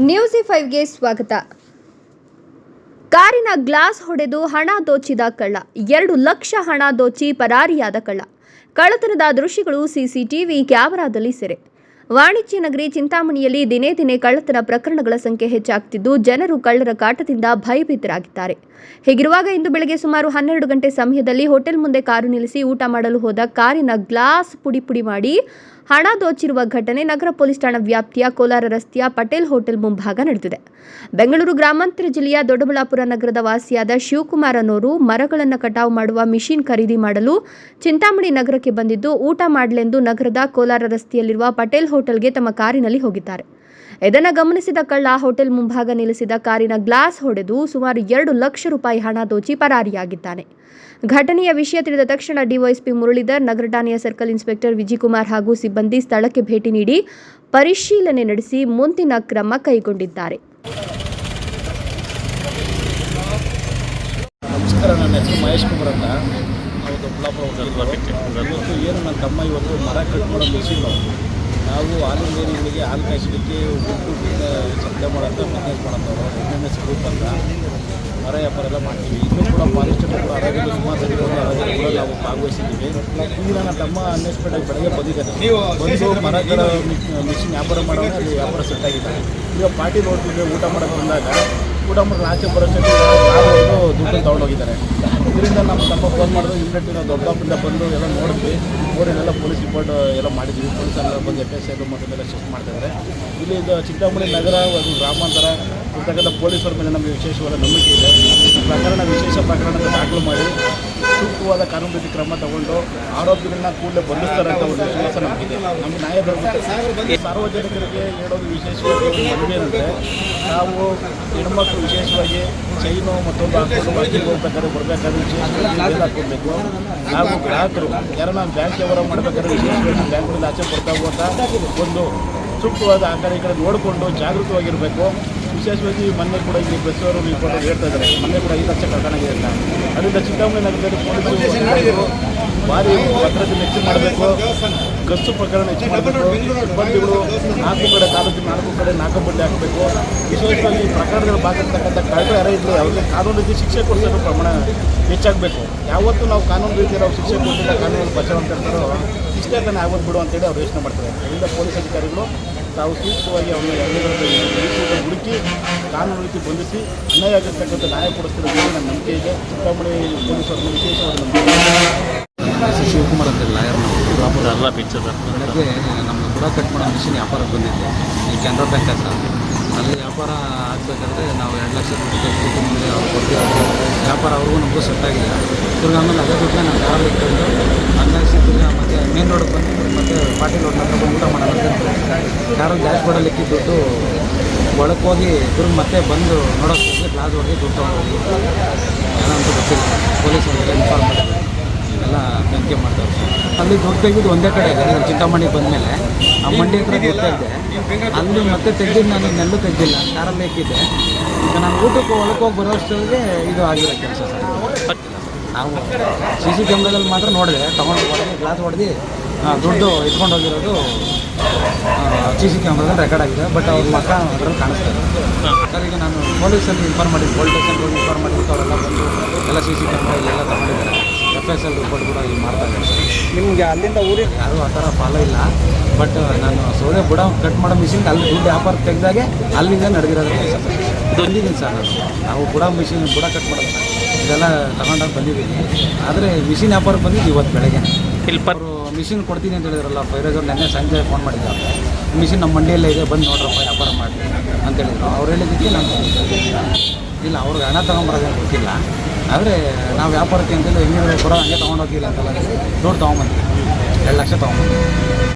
News ಫೈವ್ಗೆ ಸ್ವಾಗತ. ಕಾರಿನ glass ಹೊಡೆದು ಹಣ ದೋಚಿದ ಕಳ್ಳ, ಎರಡು ಲಕ್ಷ ಹಣ ದೋಚಿ ಪರಾರಿಯಾದ ಕಳ್ಳ. ಕಳ್ಳತನದ ದೃಶ್ಯಗಳು ಸಿಸಿಟಿವಿ ಕ್ಯಾಮೆರಾದಲ್ಲಿ ಸೆರೆ. ವಾಣಿಜ್ಯ ನಗರಿ ಚಿಂತಾಮಣಿಯಲ್ಲಿ ದಿನೇ ದಿನೇ ಕಳ್ಳತನ ಪ್ರಕರಣಗಳ ಸಂಖ್ಯೆ ಹೆಚ್ಚಾಗ್ತಿದ್ದು ಜನರು ಕಳ್ಳರ ಕಾಟದಿಂದ ಭಯಭೀತರಾಗಿದ್ದಾರೆ. ಹೀಗಿರುವಾಗ ಇಂದು ಬೆಳಗ್ಗೆ ಸುಮಾರು ಹನ್ನೆರಡು ಗಂಟೆ ಸಮಯದಲ್ಲಿ ಹೋಟೆಲ್ ಮುಂದೆ ಕಾರು ನಿಲ್ಲಿಸಿ ಊಟ ಮಾಡಲು ಹೋದ ಕಾರಿನ ಗ್ಲಾಸ್ ಪುಡಿ ಪುಡಿ ಮಾಡಿ ಹಣ ದೋಚಿರುವ ಘಟನೆ ನಗರ ಪೊಲೀಸ್ ಠಾಣಾ ವ್ಯಾಪ್ತಿಯ ಕೋಲಾರ ರಸ್ತೆಯ ಪಟೇಲ್ ಹೋಟೆಲ್ ಮುಂಭಾಗ ನಡೆದಿದೆ. ಬೆಂಗಳೂರು ಗ್ರಾಮಾಂತರ ಜಿಲ್ಲೆಯ ದೊಡ್ಡಬಳ್ಳಾಪುರ ನಗರದ ವಾಸಿಯಾದ ಶಿವಕುಮಾರ್ ಅನ್ನೋರು ಮರಗಳನ್ನು ಕಟಾವು ಮಾಡುವ ಮಿಷಿನ್ ಖರೀದಿ ಮಾಡಲು ಚಿಂತಾಮಣಿ ನಗರಕ್ಕೆ ಬಂದಿದ್ದು, ಊಟ ಮಾಡಲೆಂದು ನಗರದ ಕೋಲಾರ ರಸ್ತೆಯಲ್ಲಿರುವ ಪಟೇಲ್ ಹೋಟೆಲ್ಗೆ ತಮ್ಮ ಕಾರಿನಲ್ಲಿ ಹೋಗಿದ್ದಾರೆ. ಇದನ್ನು ಗಮನಿಸಿದ ಕಳ್ಳ ಹೋಟೆಲ್ ಮುಂಭಾಗ ನಿಲ್ಲಿಸಿದ ಕಾರಿನ ಗ್ಲಾಸ್ ಹೊಡೆದು ಸುಮಾರು ಎರಡು ಲಕ್ಷ ರೂಪಾಯಿ ಹಣ ದೋಚಿ ಪರಾರಿಯಾಗಿದ್ದಾನೆ. ಘಟನೆಯ ವಿಷಯ ತಿಳಿದ ತಕ್ಷಣ ಡಿವೈಎಸ್ಪಿ ಮುರಳೀಧರ್, ನಗರ ಠಾಣೆಯ ಸರ್ಕಲ್ ಇನ್ಸ್ಪೆಕ್ಟರ್ ವಿಜಯಕುಮಾರ್ ಹಾಗೂ ಸಿಬ್ಬಂದಿ ಸ್ಥಳಕ್ಕೆ ಭೇಟಿ ನೀಡಿ ಪರಿಶೀಲನೆ ನಡೆಸಿ ಮುಂದಿನ ಕ್ರಮ ಕೈಗೊಂಡಿದ್ದಾರೆ. ನಮಸ್ಕಾರ ಹೆಸರು ಮಹೇಶ್ ಕುಮಾರ್ ಅಂತ ಏನು ನನ್ನ ತಮ್ಮ ಇವತ್ತು ಮರ ಕಟ್ ನಾವು ಹಾಲಿನ ಡೈರಿಗಳಿಗೆ ಹಾಲು ಕಾಯಿಸಲಿಕ್ಕೆ ಉಟ್ಟು ಶಬ್ದ ಮಾಡೋಂಥ ಬಿಸ್ನೆಸ್ ಮಾಡೋಂಥವ್ರು ಎಂ ಎಸ್ ಗ್ರೂಪ್ ಅಂತ ಮರ ವ್ಯಾಪಾರ ಎಲ್ಲ ಮಾಡ್ತೀವಿ. ಇನ್ನೂ ಕೂಡ ಫಾರೆಸ್ಟ್ ಕೂಡ ಆರೋಗ್ಯದ ಸುಮಾರು ಸರಿಗಳು ಆರೋಗ್ಯ ಕೂಡ ನಾವು ಭಾಗವಹಿಸಿದ್ದೀವಿ. ಈಗ ನನ್ನ ತಮ್ಮ ಅನ್ಎಕ್ಸ್ಪೆಕ್ಟಾಗಿ ಬೆಳಗ್ಗೆ ಬಂದಿದ್ದಾರೆ ಬಂದು ಮರಗಳ ಮಿಷಿನ್ ವ್ಯಾಪಾರ ಮಾಡೋಣ ಅಲ್ಲಿ ವ್ಯಾಪಾರ ಸೆಟ್ ಆಗಿದೆ. ಈಗ ಪಾರ್ಟಿ ನೋಡ್ತಿದ್ರೆ ಊಟ ಮಾಡೋಕ್ಕೆ ಬಂದಾಗ, ಊಟ ಮಾಡಿ ಆಚೆ ಹೊಡೆದು ದುಡ್ಡು ತೊಗೊಂಡೋಗಿದ್ದಾರೆ. ಇದರಿಂದ ನಮ್ಮ ತಮ್ಮ ಫೋನ್ ಮಾಡಿದ್ರು, ಇಮ್ಮಿಡಿಯೇಟ್ ನಾವು ದೊಡ್ಡಪ್ಪಿಂದ ಬಂದು ಎಲ್ಲ ನೋಡಿದ್ವಿ. ನೋಡಿ ಎಲ್ಲ ಪೊಲೀಸ್ ರಿಪೋರ್ಟ್ ಎಲ್ಲ ಮಾಡಿದ್ವಿ. ಪೊಲೀಸ್ ಎಲ್ಲ ಬಂದು ಎಫ್ ಎಸ್ ಐ ಮತ್ತೆಲ್ಲ ಶಿಫ್ಟ್ ಮಾಡ್ತಿದ್ದಾರೆ ಇಲ್ಲಿ ಚಿಂತಾಮಣಿ ನಗರ ಅದು ಗ್ರಾಮಾಂತರ, ಇರ್ತಕ್ಕಂಥ ಪೊಲೀಸರ ಮೇಲೆ ನಮಗೆ ವಿಶೇಷವಾದ ನಂಬಿಕೆ ಇದೆ. ಪ್ರಕರಣ, ವಿಶೇಷ ಪ್ರಕರಣದ ದಾಖಲು ಮಾಡಿ ಸೂಕ್ತವಾದ ಕಾನೂನು ರೀತಿ ಕ್ರಮ ತಗೊಂಡು ಆರೋಪಿಗಳನ್ನ ಕೂಡಲೇ ಬಂಧಿಸ್ತಾರೆ ಅಂತ ಒಂದು ವಿಶ್ವಾಸ ನಮಗಿದೆ. ನಮ್ಮ ನ್ಯಾಯ ಸಾರ್ವಜನಿಕರಿಗೆ ಹೇಳೋದು ವಿಶೇಷವಾಗಿ ಏನಂದರೆ, ನಾವು ಹೆಣ್ಮಕ್ಳು ವಿಶೇಷವಾಗಿ ಚೈನು ಮತ್ತೊಂದು ಹಾಕೊಂಡು ವಾಕಿಂಗ್ ಹೋಗ್ಬೇಕಾದ್ರೆ ಬರಬೇಕಾದ್ರೆ ವಿಶೇಷವಾಗಿ ಬೇಲ್ ನಾವು ಗ್ರಾಹಕರು ಗ್ರಾಹಕರು ನಾವು ಬ್ಯಾಂಕ್ ವ್ಯವಹಾರ ಮಾಡಬೇಕಾದ್ರೆ ವಿಶೇಷವಾಗಿ ಬ್ಯಾಂಕ್ಗಳಲ್ಲಿ ಆಚೆ ಬರ್ತಾ ಹೋಗುವಂಥ ಒಂದು ಸೂಕ್ತವಾದ ಆ ಕಡೆ ಈ ಕಡೆ ನೋಡಿಕೊಂಡು ಜಾಗೃತವಾಗಿರಬೇಕು. ವಿಶೇಷವಾಗಿ ಮೊನ್ನೆ ಕೂಡ ಈ ಬಸ್ಸವರು ರಿಪೋರ್ಟ್ ಹೇಳ್ತಾ ಇದ್ದಾರೆ. ಮೊನ್ನೆ ಕೂಡ ಐದು ಲಕ್ಷ ಇದೆ ಅಂತ. ಅದರಿಂದ ಚಿಕ್ಕಮಗಳೂರು ನಗರದಲ್ಲಿ ಪೊಲೀಸರು ಭಾರಿ ಭದ್ರತೆ ಹೆಚ್ಚು ಮಾಡಬೇಕು. ಗಸ್ತು ಪ್ರಕರಣ ಹೆಚ್ಚು ಮಾಡಬೇಕು. ಸಿಬ್ಬಂದಿಗಳು ನಾಲ್ಕು ಕಡೆ ತಾಲೂಕಿನ ನಾಲ್ಕು ಕಡೆ ನಾಲ್ಕು ಬಂಡಿ ಹಾಕಬೇಕು. ವಿಶೇಷವಾಗಿ ಈ ಪ್ರಕರಣಗಳ ಭಾಗಿರ್ತಕ್ಕಂಥ ಕಳೆದ ಯಾರೇ ಇರಲಿ ಅವ್ರಿಗೆ ಕಾನೂನು ರೀತಿ ಶಿಕ್ಷೆ ಕೊಡಿಸೋದು ಪ್ರಮಾಣ ಹೆಚ್ಚಾಗಬೇಕು. ಯಾವತ್ತೂ ನಾವು ಕಾನೂನು ರೀತಿ ನಾವು ಶಿಕ್ಷೆ ಕೊಡ್ತಿಲ್ಲ ಕಾನೂನು ಬಚಾವ್ ಅಂತ ಹೇಳ್ತಾರೋ ಇಷ್ಟೇ ತಾನೇ ಆಗೋದು ಬಿಡು ಅಂತೇಳಿ ಅವ್ರು ಯೋಚನೆ ಮಾಡ್ತಾರೆ. ಅದರಿಂದ ಪೊಲೀಸ್ ಅಧಿಕಾರಿಗಳು ತಾವು ಸೂಕ್ತವಾಗಿ ಅವನ ಎಲ್ಲರೂ ಹುಡುಕಿ ಕಾನೂನು ರೀತಿ ಬಂಧಿಸಿ ಅನ್ಯಾಯ ಆಗಿರ್ತಕ್ಕಂಥ ನ್ಯಾಯ ಕೊಡಿಸ್ತಿರೋದು ನನ್ನ ನಂಬಿಕೆ ಇದೆ. ಚಿಕ್ಕಮಣಿ ಪೊಲೀಸರನ್ನು ವಿಶೇಷವಾದ ನಂಬಿಕೆ ಶಿವಕುಮಾರ್ ಅಂತ ಲಾಯರ್ ನಾವು. ಪಿಕ್ಚರ್ ಬೆಳಗ್ಗೆ ಕಟ್ ಮಾಡೋ ಮಿಷಿನ್ ವ್ಯಾಪಾರಕ್ಕೆ ಬಂದಿದ್ದೆ ಈ ಕೆನರಾ ಬ್ಯಾಂಕ್ ಹತ್ರ. ಅಲ್ಲಿ ವ್ಯಾಪಾರ ಆಗಬೇಕಾದ್ರೆ ನಾವು ಎರಡು ಲಕ್ಷ ರೂಪಾಯಿ ಕೊಟ್ಟು ಮುಂದೆ ಅವ್ರು ಕೊಟ್ಟಿದ್ದಾರೆ ವ್ಯಾಪಾರ ಅವ್ರಿಗೂ ನಮಗೂ ಸೆಟ್ ಆಗಿಲ್ಲ ತಿರ್ಗಿ ಆಮೇಲೆ ಅದೇ ದುಡ್ಡನ್ನ ನಾವು ಯಾರು ಇಟ್ಕೊಂಡು ಹಂಗಾಗಿ ತಿರ್ಗಿ ಮತ್ತೆ ಮೇನ್ ರೋಡ್ಗೆ ಬಂದು ಮತ್ತೆ ಪಾಟೀಲ್ ರೋಡ್ನ ಊಟ ಮಾಡೋಣ ಕಾರಲ್ಲಿ ಡ್ಯಾಶ್ ಬೋರ್ಡಲ್ಲಿ ಇಕ್ಕಿದ್ದು ದುಡ್ಡು ಒಳಕ್ಕೆ ಹೋಗಿ ತಿರ್ಗಿ ಮತ್ತೆ ಬಂದು ನೋಡೋಕ್ಕೆ ಗ್ಲಾಸ್ ಹೊಡೆದು ದುಡ್ಡು ತೊಗೊಂಡೋಗಿ ಏನೋ ಅಂತ ಗೊತ್ತಿಲ್ಲ. ಪೊಲೀಸರಿಗೆ ಇನ್ಫಾರ್ಮ್ ಮಾಡಿದ್ರು. ಎಲ್ಲ ತನಿಖೆ ಮಾಡ್ತಾರೆ. ಅಲ್ಲಿ ದುಡ್ಡು ತೆಗೆದು ಒಂದೇ ಕಡೆ ಇದೆ. ನಾನು ಚಿಂತಾಮಣಿಗೆ ಬಂದಮೇಲೆ ಆ ಮಂಡಿ ಹತ್ರ ಗೊತ್ತಾಯಿದೆ ಅಲ್ಲಿ ಮತ್ತೆ ತೆಗೆದು ನಾನು ನೆಲ್ಲು ತೆಗೆದಿಲ್ಲ. ಕಾರಲ್ಲಿ ಇಕ್ಕಿದ್ದೆ ಈಗ ನಾನು ಊಟಕ್ಕೆ ಒಳಕ್ಕೆ ಹೋಗಿ ಬರೋಷ್ಟೊಳಗೆ ಇದು ಆಗಿರೋ ಕೆಲಸ ಸರ್. ನಾವು ಸಿ ಸಿ ಕ್ಯಾಮ್ರಾದಲ್ಲಿ ಮಾತ್ರ ನೋಡಿದೆ ತೊಗೊಂಡು ಹೊಡೆದು ಗ್ಲಾಸ್ ಹೊಡೆದು ದುಡ್ಡು ಇಟ್ಕೊಂಡು ಹೋಗಿರೋದು ಸಿ ಸಿ ಕ್ಯಾಮ್ರಾದಲ್ಲಿ ರೆಕಾರ್ಡ್ ಆಗಿದೆ. ಬಟ್ ಅವ್ರ ಮಕ್ಕ ಅದರಲ್ಲಿ ಕಾಣಿಸ್ತಾರೆ ಸರ್ ಈಗ ನಾನು ಪೊಲೀಸಲ್ಲಿ ಇನ್ಫಾರ್ಮ್ ಮಾಡಿದ್ದು ಪೊಲೀಸ್ ಸ್ಟೇಷನ್ಗೆ ಹೋಗಿ ಇನ್ಫಾರ್ಮ್ ಮಾಡಿಬಿಟ್ಟು ಅವರೆಲ್ಲ ಬಂದು ಎಲ್ಲ ಸಿ ಸಿ ಕ್ಯಾಮ್ರಾ ಇಲ್ಲೆಲ್ಲ ತಗೊಂಡಿದ್ದಾರೆ. ಎಫ್ ಎಸ್ ಎಲ್ ರಿಪೋರ್ಟ್ ಕೂಡ ಇಲ್ಲಿ ಮಾಡ್ತಾ ಇದ್ದಾರೆ. ನಿಮಗೆ ಅಲ್ಲಿಂದ ಊರಿಗೆ? ಯಾರು ಆ ಥರ ಫಾಲೋ ಇಲ್ಲ. ಬಟ್ ನಾನು ಸೌದೆ ಬುಡ ಕಟ್ ಮಾಡೋ ಮಿಷಿನ್ಗೆ ಅಲ್ಲಿ ದುಡ್ಡು ವ್ಯಾಪಾರ ತೆಗೆದಾಗೆ ಅಲ್ಲಿಂದ ನಡೆದಿರೋದು ಕೆಲಸ. ಬಂದಿದ್ದೀನಿ ಸರ್ ನಾನು ನಾವು ಬುಡ ಮಿಷಿನ್ ಬುಡ ಕಟ್ ಮಾಡೋದು. ಇದೆಲ್ಲ ತಗೊಂಡಾಗ ಬಂದಿದ್ದೀನಿ ಆದರೆ ಮಿಷಿನ್ ವ್ಯಾಪಾರ ಬಂದಿದ್ದು ಇವತ್ತು ಬೆಳಗ್ಗೆ. ಇಲ್ಲಿ ಅವರು ಮಿಷಿನ್ ಕೊಡ್ತೀನಿ ಅಂತ ಹೇಳಿದ್ರಲ್ಲ ಫೈರೋಜ್ ಅವ್ರು ನೆನ್ನೆ ಸಂಜೆ ಫೋನ್ ಮಾಡಿದ್ದೆ ಮಿಷಿನ್ ನಮ್ಮ ಮಂಡಿಯಲ್ಲೇ ಇದೆ ಬಂದು ನೋಡ್ರಪ್ಪ ವ್ಯಾಪಾರ ಮಾಡಿ ಅಂತ ಹೇಳಿದ್ರು. ಅವ್ರು ಹೇಳಿದ್ದಕ್ಕೆ ನಾನು ಇಲ್ಲ ಅವ್ರಿಗೆ ಹಣ ತೊಗೊಂಬರೋದೇನು ಗೊತ್ತಿಲ್ಲ. ಆದರೆ ನಾವು ವ್ಯಾಪಾರಕ್ಕೆ ಅಂತೇಳಿ ಹೆಂಗಿದ್ರೆ ಬರೋ ಹಂಗೆ ತೊಗೊಂಡೋಗಿಲ್ಲ ಅಂತಲ್ಲ. ದುಡ್ಡು ತೊಗೊಂಬಂದ್ವಿ ಎರಡು ಲಕ್ಷ ತೊಗೊಂಬಂದ್ವಿ